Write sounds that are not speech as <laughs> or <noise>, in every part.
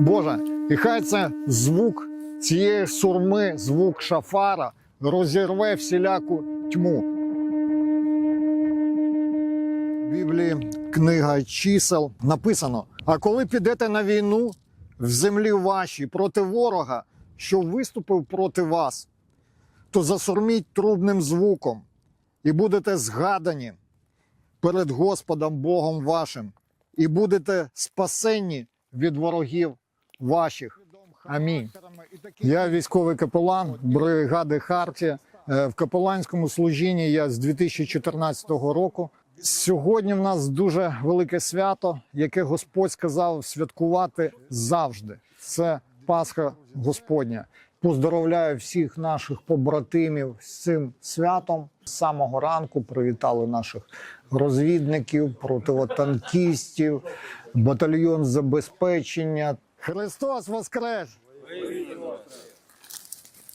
Боже, і хай це звук цієї сурми, звук шафара розірве всіляку тьму. В Біблії книга чисел написано: а коли підете на війну в землі вашій проти ворога, що виступив проти вас, то засурміть трубним звуком і будете згадані перед Господом Богом вашим, і будете спасенні від ворогів ваших. Амінь. Я військовий капелан бригади Хартія. Е, В капеланському служінні я з 2014 року. Сьогодні в нас дуже велике свято, яке Господь сказав святкувати завжди. Це Пасха Господня. Поздоровляю всіх наших побратимів з цим святом. З самого ранку привітали наших розвідників, противотанкістів, батальйон забезпечення. Христос Воскрес!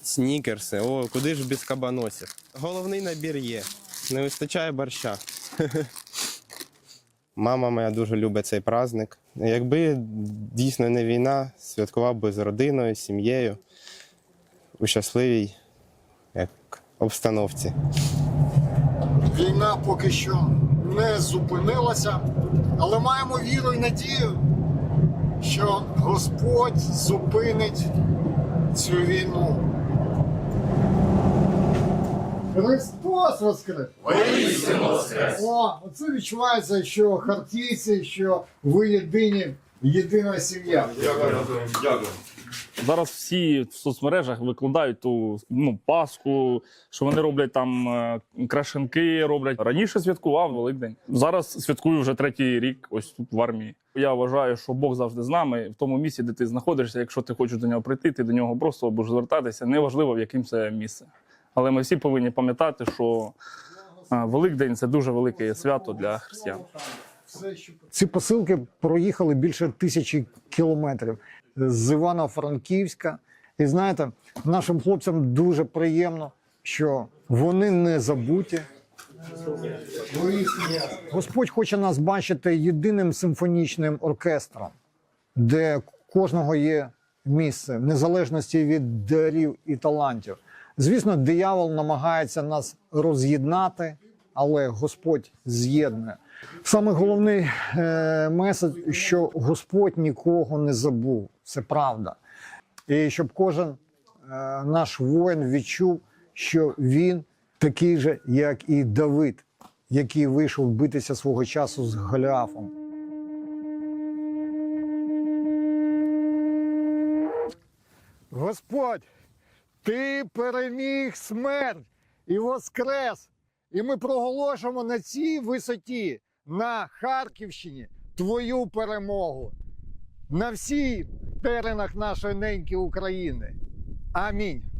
Снікерси, о, куди ж без кабаносів? Головний набір є. Не вистачає борща. <laughs> Мама моя дуже любить цей праздник. Якби дійсно не війна, святкував би з родиною, сім'єю у щасливій як, обстановці. Війна поки що не зупинилася, але маємо віру і надію, що Господь зупинить цю війну. Христос Воскрес! О, оце відчувається, що хартійці, що ви єдині, єдина сім'я. Зараз всі в соцмережах викладають ту ну, Пасху, що вони роблять там е, крашенки, роблять. Раніше святкував Великдень. Зараз святкую вже третій рік, ось тут в армії. Я вважаю, що Бог завжди з нами. В тому місці, де ти знаходишся, якщо ти хочеш до нього прийти, ти до нього просто будеш звертатися. Неважливо, в яким це місце. Але ми всі повинні пам'ятати, що Великдень це дуже велике свято для християн. Ці посилки проїхали більше тисячі кілометрів з Івано-Франківська. І знаєте, нашим хлопцям дуже приємно, що вони не забуті. Господь хоче нас бачити єдиним симфонічним оркестром, де кожного є місце, в незалежності від дарів і талантів. Звісно, диявол намагається нас роз'єднати, але Господь з'єднує. Саме головний е, меседж, що Господь нікого не забув. Це правда. І щоб кожен е, наш воїн відчув, що він такий же, як і Давид, який вийшов битися свого часу з Голіафом. Господь, ти переміг смерть і воскрес. І ми проголошуємо на цій висоті, на Харківщині, твою перемогу на всіх теренах нашої неньки України. Амінь.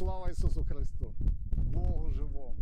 Слава Ісусу Христу! Богу живому!